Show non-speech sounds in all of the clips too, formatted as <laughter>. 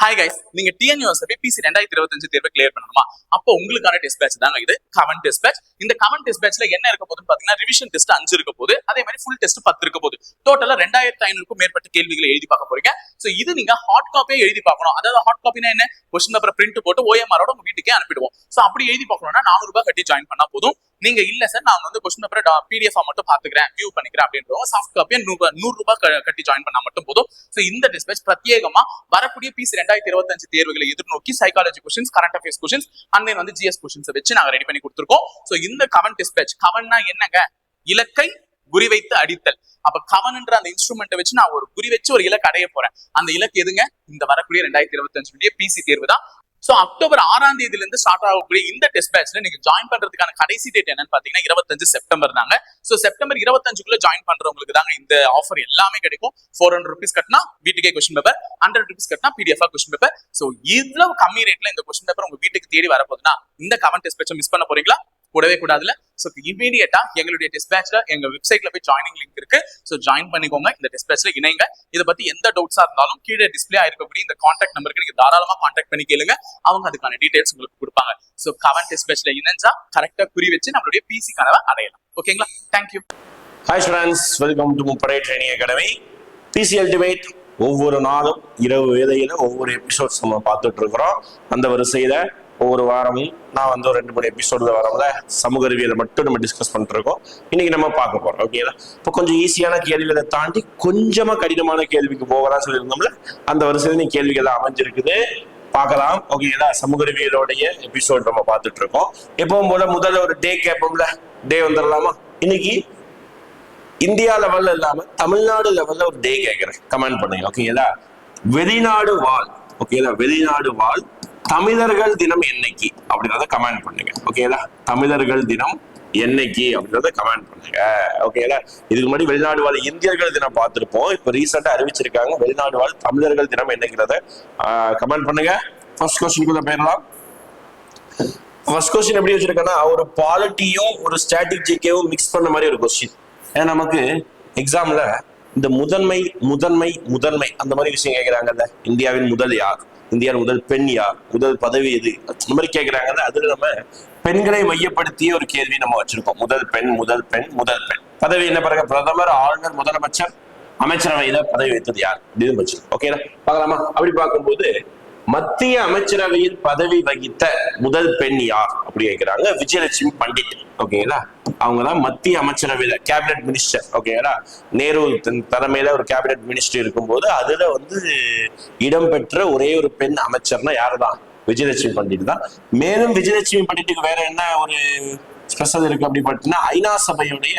Hi guys நீங்க டிஎன்யூஎஸ்எஃபி PC ரெண்டாயிரத்தி இருபத்தஞ்சு தேர்வை கிளியர் பண்ணணுமா? அப்போ உங்களுக்கான டெஸ்ட் பேட்ச் தாங்க இது கமெண்ட் டெஸ்ட் பேட்ச் இந்த கமெண்ட் டெஸ்ட் பேட்ச்ல என்ன இருக்க போதுன்னு பாத்தீங்கன்னா ரிவிஷன் டெஸ்ட் அஞ்சு இருக்க போகுது. அதே மாதிரி ஃபுல் டெஸ்ட் பத்து இருக்க போகுது. டோட்டலா ரெண்டாயிரத்தி ஐநூறுக்கும் மேற்பட்ட கேள்விகளை எழுதி பார்க்க போறீங்க. சோ இது நீங்க ஹாட் காப்பியே எழுதி பார்க்கணும். அதாவது ஹாட் காப்பினா என்ன? கொஸ்டின் பேப்பர் பிரிண்ட் போட்டு ஓஎம்ஆரோட உங்க வீட்டுக்கே அனுப்பிடுவோம். சோ அப்படி எழுதி பார்க்கணும்னா நானூறு ரூபாய் கட்டி ஜாயின் பண்ணா போதும். நீங்க இல்ல சார் நான் வந்து கொஸ்டின் பேப்பர் பிடிஎஃப் மட்டும் பாத்துக்கிறேன் வியூ பண்ணிக்கிறேன் அப்படின்றவங்க சாஃப்ட் காப்பியை நூறு நூறு ரூபாய் கட்டி ஜாயின் பண்ணா மட்டும் போதும். சோ இந்த டிஸ்பேச் பிரத்யேகமா வரக்கூடிய பீஸ் ரெண்டாயிரத்தி இருபத்தஞ்சு தேர்வுகளை எதிர்நோக்கி psychology questions current affairs questions and வந்து ஜிஎஸ் கொஸ்டின்ஸ் வச்சு நாங்க ரெடி பண்ணி கொடுத்துருக்கோம். சோ இந்த கவன் டிஸ்பேச் கவன்னா என்னங்க? இலக்கை குறிவைத்து அடித்தல். அப்ப கவன்ன்ற அந்த இன்ஸ்ட்ருமெண்ட்டை வச்சு நான் ஒரு குறி வச்சு ஒரு இலக்கு அடைய போறேன். அந்த இலக்கு எதுங்க? இந்த வரக்கூடிய ரெண்டாயிரத்தி இருபத்தஞ்சு பிசி தேர்வு தான். ஸோ அக்டோபர் ஆறாம் தேதியில இருந்து ஸ்டார்ட் ஆகக்கூடிய இந்த டெஸ்ட் பேட்ச்ல நீங்க ஜாயின் பண்றதுக்கான கடைசி டேட் என்னன்னு பாத்தீங்கன்னா இருபத்தஞ்சு செப்டம்பர் தாங்க. ஸோ செப்டம்பர் இருபத்தஞ்சுக்குள்ள ஜாயின் பண்றவங்களுக்கு தாங்க இந்த ஆஃபர் எல்லாமே கிடைக்கும். ஃபோர் ஹண்ட்ரட் ருபீஸ் கட்டினா வீட்டுக்கே கொஸ்டின் பேப்பர் ஹண்ட்ரட் ருபீஸ் கட்டினா பிடிஎஃப் கொஸ்டின் பேப்பர் ஸோ இவ்வளவு கம்மி ரேட்ல இந்த கொஸ்டின் பேப்பர் உங்க வீட்டுக்கு தேடி வரப்போகுதுன்னா இந்த கவன் டெஸ்ட் பேட்சை மிஸ் பண்ண போறீங்களா? கூடவே கூடாதுல ஸோ இமீடியட்டா எங்களுடைய டிஸ்பேச்ல எங்க வெப்சைட்ல போய் ஜாயினிங் லிங்க் இருக்கு. ஸோ ஜாயின் பண்ணிக்கோங்க. இந்த டிஸ்பேச்ல இணைங்க. இதை பத்தி எந்த டவுட்ஸா இருந்தாலும் கீழே டிஸ்பிளே ஆயிருக்கக்கூடிய இந்த கான்டாக்ட் நம்பருக்கு நீங்க தாராளமா கான்டாக்ட் பண்ணி கேளுங்க. அவங்க அதுக்கான டீடைல்ஸ் உங்களுக்கு கொடுப்பாங்க. ஸோ கவன் டிஸ்பேச்ல இணைஞ்சா கரெக்டா குறி வச்சு நம்மளுடைய பிசி கனவை அடையலாம். ஓகேங்களா thank you hi students welcome to முப்படை ட்ரைனிங் அகாடமி பிசி அல்டிமேட் ஒவ்வொரு நாளும் இரவு வேதையில ஒவ்வொரு எபிசோட்ஸ் நம்ம பார்த்துட்டு இருக்கிறோம். அந்த வரிசையில ஒவ்வொரு வாரமும் நான் வந்து ஒரு ரெண்டு மூணு எபிசோடு வரவங்கள சமூக அறிவியலை மட்டும் நம்ம டிஸ்கஸ் பண்ணிருக்கோம் இன்னைக்கு நம்ம பார்க்க போறோம். ஓகேங்களா இப்போ கொஞ்சம் ஈஸியான கேள்விகளை தாண்டி கொஞ்சமா கடினமான கேள்விக்கு போகலாம் சொல்லியிருந்தோம்ல அந்த வருஷத்துல நீ கேள்விகள் அமைஞ்சிருக்குது. பார்க்கலாம். ஓகேங்களா சமூக அறிவியலோடைய எபிசோட் நம்ம பார்த்துட்டு இருக்கோம். எப்பவும் போல முதல்ல ஒரு டே கேட்போம்ல. டே வந்துடலாமா? இன்னைக்கு இந்தியா லெவல்ல இல்லாம தமிழ்நாடு லெவல்ல ஒரு டே கேட்கிறேன். கமெண்ட் பண்ணுங்க. ஓகேங்களா வெளிநாடு வாழ். ஓகேங்களா வெளிநாடு வாழ். தமிழர்கள் தினம் என்னைக்கு? அப்படின்றத கமெண்ட் பண்ணுங்க. ஓகேங்களா தமிழர்கள் தினம் என்னைக்கு? அப்படின்றத கமெண்ட் பண்ணுங்க. ஓகேங்களா இதுக்கு முன்னாடி வெளிநாடு வாழ் இந்தியர்கள் தினம் பார்த்துருப்போம். இப்போ ரீசெண்டா அறிவிச்சிருக்காங்க. வெளிநாடு வாழ் தமிழர்கள் தினம் என்னைக்கிறத கமெண்ட் பண்ணுங்க. ஃபர்ஸ்ட் கொஸ்டின் போயிடலாம். ஃபர்ஸ்ட் கொஸ்டின் எப்படி வச்சிருக்கேன்னா ஒரு பாலிட்டியும் ஒரு ஸ்டாட்டிக் ஜிகேவும் மிக்ஸ் பண்ண மாதிரி ஒரு கொஸ்டின் ஏன்னா நமக்கு எக்ஸாம்ல இந்த முதன்மை முதன்மை முதன்மை அந்த மாதிரி விஷயம் கேட்கிறாங்கல்ல இந்தியாவின் முதல் யார்? இந்தியாவில் முதல் பெண் யார்? முதல் பதவி எது? அந்த மாதிரி கேட்கறாங்கல்ல அதுல நம்ம பெண்களை மையப்படுத்திய ஒரு கேள்வி நம்ம வச்சிருக்கோம். முதல் பெண் முதல் பெண் முதல் பெண். பதவி என்ன பாருங்க? பிரதமர் ஆளுநர் முதலமைச்சர் அமைச்சரவையில பதவி வைத்தது யார்? அப்படின்னு வச்சிருக்கோம் ஓகேங்களா பார்க்கலாமா? அப்படி பார்க்கும்போது மத்திய அமைச்சரவையில் பதவி வகித்த முதல் பெண் யார் அப்படி கேட்கிறாங்க விஜயலட்சுமி பண்டிட். ஓகேங்களா அவங்க தான் மத்திய அமைச்சரவையில கேபினட் மினிஸ்டர் ஓகேங்களா நேரு தன் தலைமையில ஒரு கேபினட் மினிஸ்டர் இருக்கும்போது அதுல வந்து இடம்பெற்ற ஒரே ஒரு பெண் அமைச்சர்னா யாருதான்? விஜயலட்சுமி பண்டிட் தான். மேலும் விஜயலட்சுமி பண்டிட்டுக்கு வேற என்ன ஒரு ஸ்பெஷல் இருக்கு அப்படி பார்த்தீங்கன்னா ஐநா சபையுடைய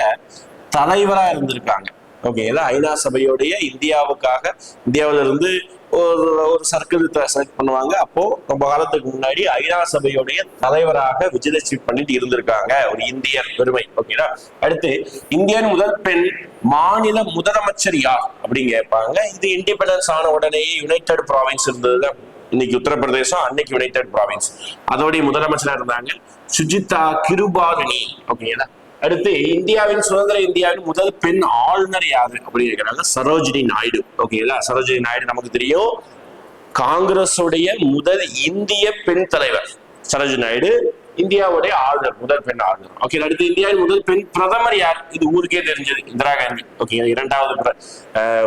தலைவரா இருந்திருக்காங்க. ஓகேங்களா ஐநா சபையுடைய இந்தியாவுக்காக இந்தியாவில இருந்து ஒரு ஒரு சர்க்கிள் செலக்ட் பண்ணுவாங்க. அப்போ ரொம்ப காலத்துக்கு முன்னாடி ஐநா சபையுடைய தலைவராக விஜயலட்சுமி பண்ணிட்டு இருந்திருக்காங்க. ஒரு இந்தியர் பெருமை ஓகேங்களா அடுத்து இந்தியன் முதல் பெண் மாநில முதலமைச்சர் யார் அப்படின்னு கேட்பாங்க. இது இண்டிபெண்டன்ஸ் ஆன உடனே யுனைடெட் ப்ராவின்ஸ் இருந்ததுல. இன்னைக்கு உத்தரப்பிரதேசம் அன்னைக்கு யுனைடெட் ப்ராவின்ஸ் அதோடைய முதலமைச்சரா இருந்தாங்க. சுஜிதா கிருபாலினி ஓகேங்களா? அடுத்து இந்தியாவின் சுதந்திர இந்தியாவின் முதல் பெண் ஆளுநர் யாரு அப்படின்னு கேக்குறாங்க சரோஜினி நாயுடு. ஓகேங்களா சரோஜினி நாயுடு நமக்கு தெரியும். காங்கிரஸுடைய முதல் இந்திய பெண் தலைவர் சரோஜினி நாயுடு இந்தியாவுடைய ஆளுநர் முதல் பெண் ஆளுநர். ஓகே அடுத்து இந்தியாவின் முதல் பெண் பிரதமர் யார்? இது ஊருக்கே தெரிஞ்சது இந்திரா காந்தி. ஓகே இரண்டாவது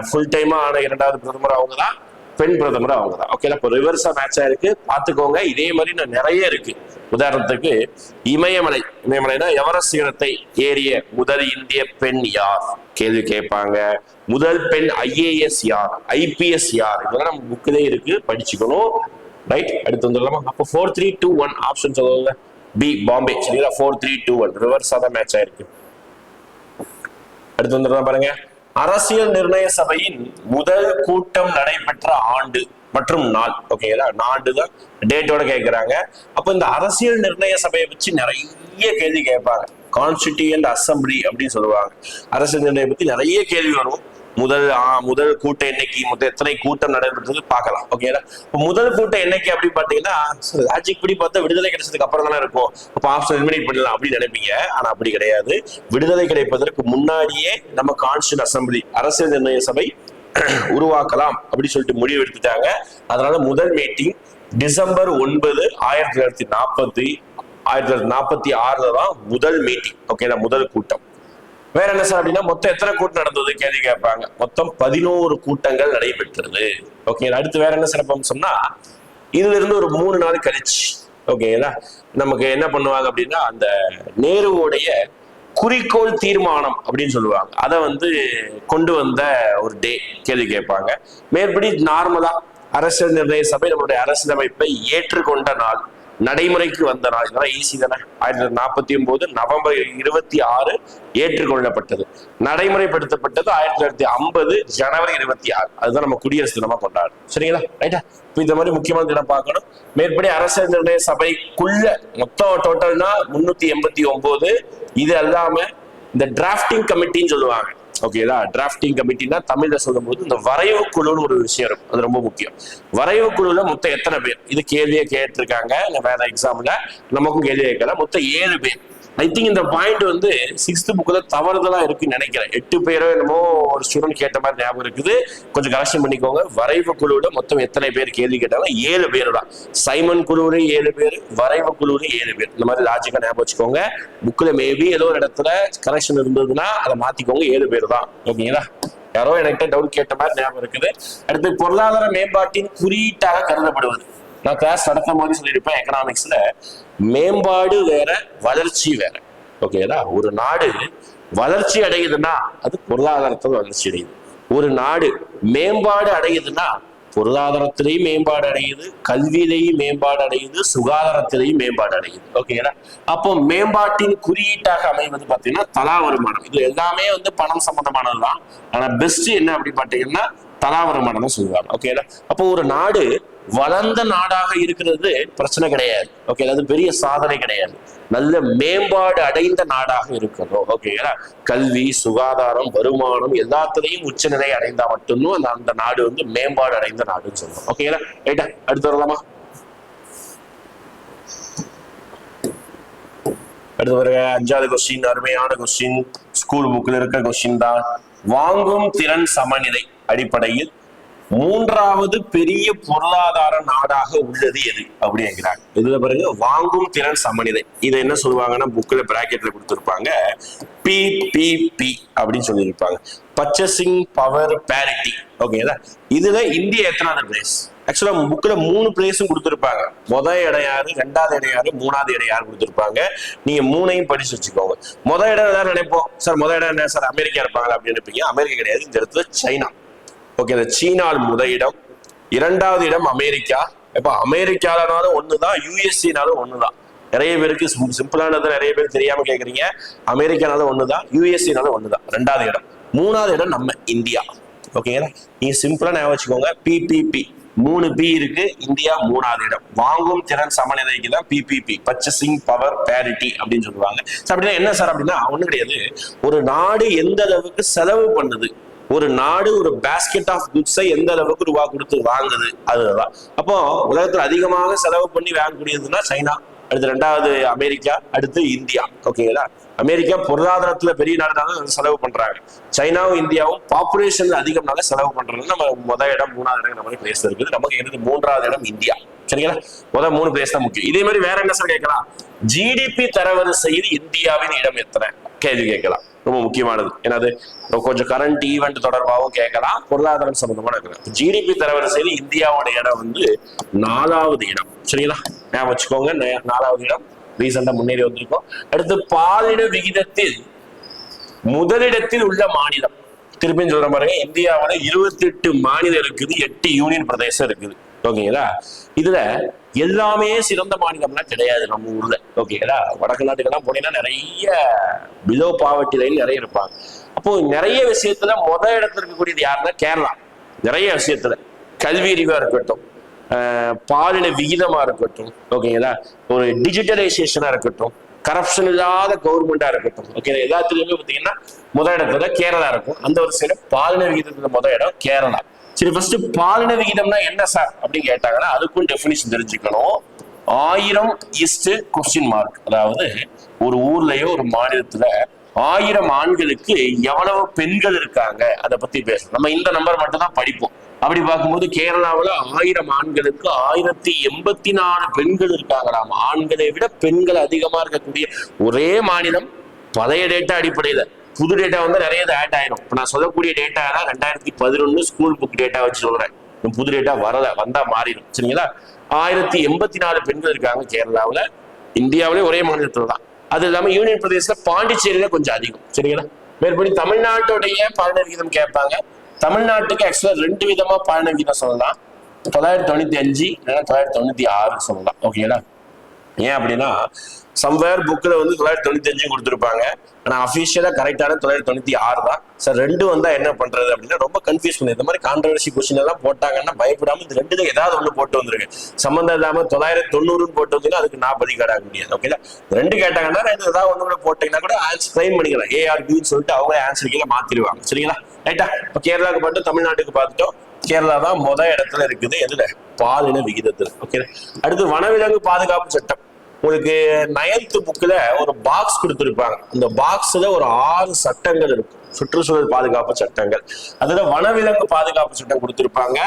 ஃபுல் டைமா ஆன இரண்டாவது பிரதமர் அவங்க தான் பெண் பிரதமர் அவங்க தான் ஓகே இப்போ ரிவர்ஸா மேட்சா இருக்கு பாத்துக்கோங்க இதே மாதிரி நான் நிறைய இருக்கு. உதாரணத்துக்கு இமயமலை இமயமலைனா எவரெஸ்ட் சிகரத்தை ஏறிய முதல் இந்திய பெண் யார்? கேள்வி கேட்பாங்க. முதல் பெண் ஐஏஎஸ் யார்? ஐபிஎஸ் யார்? இதெல்லாம் நம்ம புக்கிலே இருக்கு. படிச்சுக்கணும். ரைட் அடுத்து வந்துடலாமா? அப்போ four three two one option சொல்லுங்க. பி பாம்பே சரிங்களா? ஃபோர் த்ரீ டூ ஒன் ரிவர்ஸா தான் மேட்ச் ஆயிருக்கு. அடுத்து வந்துடலாம் பாருங்க. அரசியல் நிர்ணய சபையின் முதல் கூட்டம் நடைபெற்ற ஆண்டு மற்றும் நாள். ஓகேங்களா நாண்டு தான் டேட்டோட கேட்கிறாங்க அப்போ இந்த அரசியல் நிர்ணய சபையை வச்சு நிறைய கேள்வி கேட்பாங்க. கான்ஸ்டிடியூண்ட் அசம்பிளி அப்படின்னு சொல்லுவாங்க. அரசியல் நிர்ணயம் பத்தி நிறைய கேள்வி வரும். முதல் ஆ, முதல் கூட்டம் என்னைக்கு மொத்தம் எத்தனை கூட்டம் நடைபெற்றது பார்க்கலாம். ஓகேங்களா இப்போ முதல் கூட்டம் என்னைக்கு அப்படின்னு பார்த்தீங்கன்னா லாஜிக் படி பார்த்தா விடுதலை கிடைச்சதுக்கு அப்புறம் தானே இருக்கும். இப்போ ஆப்ஷன் எலிமினேட் பண்ணலாம் அப்படின்னு நினைப்பீங்க. ஆனால் அப்படி கிடையாது. விடுதலை கிடைப்பதற்கு முன்னாடியே நம்ம கான்ஸ்டியூட் அசம்பிளி அரசியல் நிர்ணய சபை <clears throat> உருவாக்கலாம் அப்படின்னு சொல்லிட்டு முடிவு எடுத்துட்டாங்க. அதனால முதல் மீட்டிங் டிசம்பர் ஒன்பது ஆயிரத்தி தொள்ளாயிரத்தி நாற்பத்தி ஆயிரத்தி தொள்ளாயிரத்தி நாற்பத்தி ஆறுல தான் முதல் மீட்டிங் ஓகேங்களா முதல் கூட்டம். வேற என்ன சார் அப்படின்னா மொத்தம் எத்தனை கூட்டம் நடந்தது? கேள்வி கேட்பாங்க. மொத்தம் பதினோரு கூட்டங்கள் நடைபெற்றது. ஓகே அடுத்து வேற என்ன சிறப்பம்சம்னா இதுல இருந்து ஒரு மூணு நாள் கழிச்சு ஓகேங்களா நமக்கு என்ன பண்ணுவாங்க அப்படின்னா அந்த நேருவோடைய குறிக்கோள் தீர்மானம் அப்படின்னு சொல்லுவாங்க. அதை வந்து கொண்டு வந்த ஒரு டே கேள்வி கேட்பாங்க. மேற்படி நார்மலா அரசியல் நிர்ணய சபை நம்மளுடைய அரசியலமைப்பை ஏற்றுக்கொண்ட நாள். நடைமுறைக்கு வந்த நாள் இதெல்லாம் ஈஸி தானே? ஆயிரத்தி தொள்ளாயிரத்தி நாற்பத்தி ஒன்பது நவம்பர் இருபத்தி ஆறு ஏற்றுக்கொள்ளப்பட்டது. நடைமுறைப்படுத்தப்பட்டது ஆயிரத்தி தொள்ளாயிரத்தி ஐம்பது ஜனவரி இருபத்தி ஆறு. அதுதான் நம்ம குடியரசு தினமா கொண்டாடும் சரிங்களா? ரைட்டா இப்போ இந்த மாதிரி முக்கியமான தினம் பார்க்கணும். மேற்படி அரசு நிர்ணய சபைக்குள்ள மொத்தம் டோட்டல்னா முன்னூத்தி எண்பத்தி ஒன்பது. இது அல்லாம இந்த டிராப்டிங் கமிட்டின்னு சொல்லுவாங்க. ஓகேதா டிராஃப்டிங் கமிட்டினா தமிழ்ல சொல்லும்போது இந்த வரைவு குழுன்னு ஒரு விஷயம் இருக்கும். அது ரொம்ப முக்கியம். வரைவு குழுல மொத்தம் எத்தனை பேர்? இது கேள்வியை கேட்டிருக்காங்க. வேற எக்ஸாம்ல நமக்கும் கேள்வி கேட்கல மொத்தம் ஏழு பேர். ஐ திங்க் இந்த பாயிண்ட் வந்து சிக்ஸ்த் புக்கில் தவறுதலாக இருக்குன்னு நினைக்கிறேன். எட்டு பேரோ என்னமோ ஒரு ஸ்டூடெண்ட் கேட்ட மாதிரி ஞாபகம் இருக்குது. கொஞ்சம் கரெக்ஷன் பண்ணிக்கோங்க. வரைவு குழுவில் மொத்தம் எத்தனை பேர் கேள்வி கேட்டாங்க ஏழு பேர் தான் சைமன் குழுவில் ஏழு பேர் வரைவு குழுவில் ஏழு பேர். இந்த மாதிரி லாஜிக்காக ஞாபகம் வச்சுக்கோங்க. புக்கில் மேபி ஏதோ ஒரு இடத்துல கரெக்ஷன் இருந்ததுன்னா அதை மாற்றிக்கோங்க ஏழு பேர் தான். ஓகேங்களா யாரோ என்கிட்ட டவுட் கேட்ட மாதிரி ஞாபகம் இருக்குது. அடுத்து பொருளாதார மேம்பாட்டின் குறியீட்டாக கருதப்படுவது. நான் கிளாஸ் நடத்தும் போது சொல்லியிருப்பேன் எக்கனாமிக்ஸ்ல மேம்பாடு வேற வளர்ச்சி வேற. ஓகேடா ஒரு நாடு வளர்ச்சி அடையுதுன்னா அது பொருளாதாரத்தில் வளர்ச்சி அடையுது. ஒரு நாடு மேம்பாடு அடையுதுன்னா பொருளாதாரத்திலையும் மேம்பாடு அடையுது கல்வியிலையும் மேம்பாடு அடையுது சுகாதாரத்திலையும் மேம்பாடு அடையுது. ஓகேங்களா அப்போ மேம்பாட்டின் குறியீட்டாக அமைவது பார்த்தீங்கன்னா தலா வருமானம். இது எல்லாமே வந்து பணம் சம்பந்தமானதுதான். ஆனா பெஸ்ட் என்ன அப்படி பார்த்தீங்கன்னா தலா சொல்லுவாங்க. ஓகேங்களா அப்போ ஒரு நாடு வளர்ந்த நாடாக இருக்கிறது பிரச்சனை கிடையாது. ஓகே அது பெரிய சாதனை கிடையாது. நல்ல மேம்பாடு அடைந்த நாடாக இருக்கணும் ஓகேங்களா கல்வி சுகாதாரம் வருமானம் எல்லாத்துலயும் உச்சநிலை அடைந்தா மட்டும்தான் அந்த அந்த நாடு வந்து மேம்பாடு அடைந்த நாடுன்னு சொல்லுவோம் ஓகேங்களா ரைட்டா அடுத்து வரலாமா? அடுத்து வர அஞ்சாவது கொஸ்டின் அருமையான கொஸ்டின் ஸ்கூல் புக்ல இருக்க கொஸ்டின் தான். வாங்கும் திறன் சமநிலை அடிப்படையில் மூன்றாவது பெரிய பொருளாதார நாடாக உள்ளது எது? அப்படிங்கிறாங்க இதுல பாருங்க வாங்கும் திறன் சமநிலை. இதை என்ன சொல்லுவாங்கன்னா புக்ல பிராக்கெட்ல கொடுத்துருப்பாங்க. பி அப்படின்னு சொல்லியிருப்பாங்க. பர்ச்சேசிங் பவர் பேரிட்டி ஓகேங்களா இதுல இந்தியா எத்தனாவது பிளேஸ் ஆக்சுவலா புக்ல மூணு பிளேஸும் கொடுத்துருப்பாங்க. முத இடம் யாரு? ரெண்டாவது இடம் யாரு? மூணாவது இடம் யாரு கொடுத்துருப்பாங்க? நீங்க மூணையும் படிச்சு வச்சுக்கோங்க. முத இடம் எல்லாரும் நினைப்போம். சார் முத இடம் என்ன? சார் அமெரிக்கா இருப்பாங்களா அப்படின்னு நினைப்பீங்க. அமெரிக்கா கிடையாது. இந்த இடத்துல சைனா. ஓகே இந்த சீனால் முத இடம். இரண்டாவது இடம் அமெரிக்கா. இப்ப அமெரிக்காலனாலும் ஒண்ணுதான் யூஎஸ்சினாலும் ஒண்ணுதான். நிறைய பேருக்கு சிம்பிளானது நிறைய பேர் தெரியாம கேக்குறீங்க. அமெரிக்கானாலும் ஒண்ணுதான் யூஎஸ்சினாலும் ஒண்ணுதான். ரெண்டாவது இடம். மூணாவது இடம் நம்ம இந்தியா. ஓகேங்களா நீங்க சிம்பிளா ஞாபகம் வச்சுக்கோங்க. பிபிபி மூணு பி இருக்கு. இந்தியா மூணாவது இடம். வாங்கும் திறன் சமநிலைக்கு தான் பிபிபி பர்ச்சேசிங் பவர் பேரிட்டி அப்படின்னு சொல்லுவாங்க. அப்படின்னா என்ன சார் அப்படின்னா ஒண்ணு கிடையாது. ஒரு நாடு எந்த அளவுக்கு செலவு பண்ணுது? ஒரு நாடு ஒரு பேஸ்கெட் ஆஃப் குட்ஸை எந்த அளவுக்கு ரூபா கொடுத்து வாங்குது? அதுதான். அப்போ உலகத்துல அதிகமாக செலவு பண்ணி வாங்கக்கூடியதுன்னா சைனா. அடுத்து ரெண்டாவது அமெரிக்கா அடுத்து இந்தியா. ஓகேங்களா அமெரிக்கா பொருளாதாரத்துல பெரிய நாடுனால செலவு பண்றாங்க. சைனாவும் இந்தியாவும் பாப்புலேஷன்ல அதிகம்னால செலவு பண்றாங்க நம்ம முதல் இடம் மூணாவது இடம் நம்ம பிளேஸ் இருக்குது. நமக்கு இருந்து மூன்றாவது இடம் இந்தியா. சரிங்களா? முதல் மூணு பிளேஸ் தான் முக்கியம். இதே மாதிரி வேற என்ன சார் கேட்கலாம்? ஜிடிபி தரவரிசையில் இந்தியாவின் இடம் எத்தனை? கேள்வி கேட்கலாம். ரொம்ப முக்கியமானது. என்னது கொஞ்சம் கரண்ட் ஈவெண்ட் தொடர்பாகவும் கேட்கலாம். பொருளாதாரம் சம்பந்தமான கேட்கலாம். ஜிடிபி தரவரிசையில் இந்தியாவோட இடம் வந்து நாலாவது இடம். சரிங்களா? ஞாபகம் வச்சுக்கோங்க. நாலாவது இடம். ரீசெண்டா முன்னேறி வந்திருக்கோம். அடுத்து பாலின விகிதத்தில் முதலிடத்தில் உள்ள மாநிலம். திருப்பியும் சொல்ற பாருங்க. இந்தியாவுல இருபத்தி எட்டு மாநிலம் இருக்குது. எட்டு யூனியன் பிரதேசம் இருக்குது. ஓகேங்களா இதுல எல்லாமே சிறந்த மாநிலம்லாம் கிடையாது நம்ம ஊர்ல. ஓகேங்களா வடக்கு நாட்டுக்கெல்லாம் போனீங்கன்னா நிறைய பிலோ பாவர்ட்டி லைன் நிறைய இருப்பாங்க. அப்போ நிறைய விஷயத்துல முத இடத்துல இருக்கக்கூடியது யாருன்னா கேரளா. நிறைய விஷயத்துல. கல்வி அறிவா இருக்கட்டும். ஆஹ் பாலின விகிதமா இருக்கட்டும். ஓகேங்களா ஒரு டிஜிட்டலைசேஷனா இருக்கட்டும். கரப்ஷன் இல்லாத கவர்மெண்டா இருக்கட்டும். ஓகே எல்லாத்துலயுமே பாத்தீங்கன்னா முத இடத்துல கேரளா இருக்கும். அந்த ஒரு சைடு பாலின விகிதத்துல முத இடம் கேரளா. சரி ஃபர்ஸ்ட் பாலின விகிதம்னா என்ன சார் அப்படின்னு கேட்டாங்கன்னா அதுக்கும் டெஃபினிஷன் தெரிஞ்சுக்கணும். ஆயிரம் இஸ்ட் கொஸ்டின் மார்க் அதாவது ஒரு ஊர்லயோ ஒரு மாநிலத்துல ஆயிரம் ஆண்களுக்கு எவ்வளவு பெண்கள் இருக்காங்க? அதை பத்தி பேசணும். நம்ம இந்த நம்பர் மட்டும் தான் படிப்போம். அப்படி பார்க்கும்போது கேரளாவில் ஆயிரம் ஆண்களுக்கு ஆயிரத்தி எண்பத்தி நாலு பெண்கள் இருக்காங்களாம். ஆண்களை விட பெண்கள் அதிகமா இருக்கக்கூடிய ஒரே மாநிலம் பழைய டேட்டா அடிப்படையில. புது டேட்டா வந்து நிறைய ஆட் ஆயிரும். இப்போ நான் சொல்லக்கூடிய டேட்டா தான் ரெண்டாயிரத்தி பதினொன்று ஸ்கூல் புக் டேட்டா வச்சு சொல்றேன். புது டேட்டா வரல வந்தா மாறிடும். சரிங்களா? ஆயிரத்தி எண்பத்தி நாலு பெண்கள் இருக்காங்க கேரளாவில். இந்தியாவிலே ஒரே மாநிலத்தில் தான். அது இல்லாமல் யூனியன் பிரதேசத்தில் பாண்டிச்சேரியில கொஞ்சம் அதிகம். சரிங்களா? மேற்படி தமிழ்நாட்டுடைய பாலின விகிதம் கேட்பாங்க. தமிழ்நாட்டுக்கு ஆக்சுவலாக ரெண்டு விதமா பாலின விகிதம் சொல்லலாம். தொள்ளாயிரத்தி தொண்ணூத்தி அஞ்சு இல்லைன்னா தொள்ளாயிரத்தி தொண்ணூத்தி ஆறு சொல்லலாம். ஓகேங்களா? ஏன் அப்படின்னா சம்வேர் புக்கில் வந்து தொள்ளாயிரத்தி தொண்ணூத்தி அஞ்சு கொடுத்துருப்பாங்க ஆனால் அஃபிஷியலாக கரெக்டான தொள்ளாயிரத்தி தொண்ணூற்றி ஆறு தான். சார் ரெண்டு வந்தால் என்ன பண்ணுறது அப்படின்னா ரொம்ப கன்ஃபியூஸ் பண்ணி இந்த மாதிரி கான்ட்ரவர்சி கொஸ்டின் எல்லாம் போட்டாங்கன்னா பயப்படாமல் இந்த ரெண்டுல ஏதாவது ஒன்று போட்டு வந்துருங்க சம்மந்தம் இல்லாமல் தொள்ளாயிரத்தி தொண்ணூறுன்னு போட்டு வந்தீங்கன்னா அதுக்கு நான் பதில் முடியாது. ஓகேங்களா ரெண்டு கேட்டாங்கன்னா ரெண்டு ஏதாவது ஒன்று கூட போட்டிங்கன்னா கூட ஆன்சர் க்ளைம் பண்ணிக்கலாம். ஏஆர்பின்னு சொல்லிட்டு அவங்க ஆன்சர் கீழே மாற்றிடுவாங்க சரிங்களா? ரைட்டா இப்போ கேரளாவுக்கு மட்டும் தமிழ்நாட்டுக்கு பார்த்துட்டோம். கேரளா தான் முத இடத்துல இருக்குது. எதுல? பாலின விகிதத்தில். ஓகே அடுத்து வனவிலங்கு பாதுகாப்பு சட்டம். உங்களுக்கு நயன்த் புக்கில் ஒரு பாக்ஸ் கொடுத்துருப்பாங்க. இந்த பாக்ஸில் ஒரு ஆறு சட்டங்கள் இருக்கும். சுற்றுச்சூழல் பாதுகாப்பு சட்டங்கள். அதில் வனவிலங்கு பாதுகாப்பு சட்டம் கொடுத்துருப்பாங்க.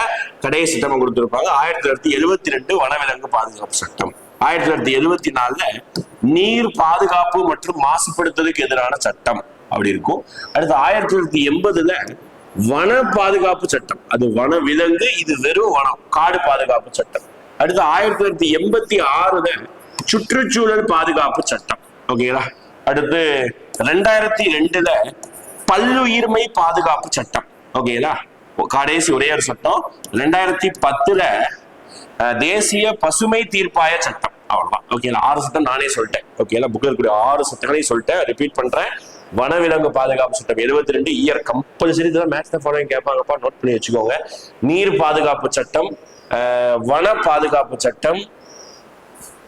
கடைசி சட்டமாக கொடுத்துருப்பாங்க. ஆயிரத்தி தொள்ளாயிரத்தி எழுபத்தி ரெண்டு வனவிலங்கு பாதுகாப்பு சட்டம். ஆயிரத்தி தொள்ளாயிரத்தி எழுபத்தி நாலுல நீர் பாதுகாப்பு மற்றும் மாசுபடுத்துவதற்கு எதிரான சட்டம் அப்படி இருக்கும். அடுத்து ஆயிரத்தி தொள்ளாயிரத்தி எண்பதுல வன பாதுகாப்பு சட்டம். அது வன விலங்கு இது வெறும் வனம். காடு பாதுகாப்பு சட்டம். அடுத்து ஆயிரத்தி தொள்ளாயிரத்தி எண்பத்தி ஆறுல சுற்றுச்சூழல் பாதுகாப்பு சட்டம். ஓகேங்களா அடுத்து ரெண்டாயிரத்தி ரெண்டுல பல்லுயிர்மை பாதுகாப்பு சட்டம். ஓகேங்களா கடைசி ஒரே ஒரு சட்டம். ரெண்டாயிரத்தி பத்துல தேசிய பசுமை தீர்ப்பாய சட்டம். அவ்வளவுதான். ஓகேங்களா ஆறு சட்டம் நானே சொல்லிட்டேன். ஓகேங்களா புக்கில் இருக்கக்கூடிய ஆறு சட்டங்களையும் சொல்லிட்டேன். ரிப்பீட் பண்றேன். வனவிலங்கு பாதுகாப்பு சட்டம் எழுபத்தி ரெண்டு இயர் கம்பல்சரி இதெல்லாம் மேட்ச் ஃபாலோயிங் கேட்பாங்கப்பா. நோட் பண்ணி வச்சுக்கோங்க. நீர் பாதுகாப்பு சட்டம் வன பாதுகாப்பு சட்டம்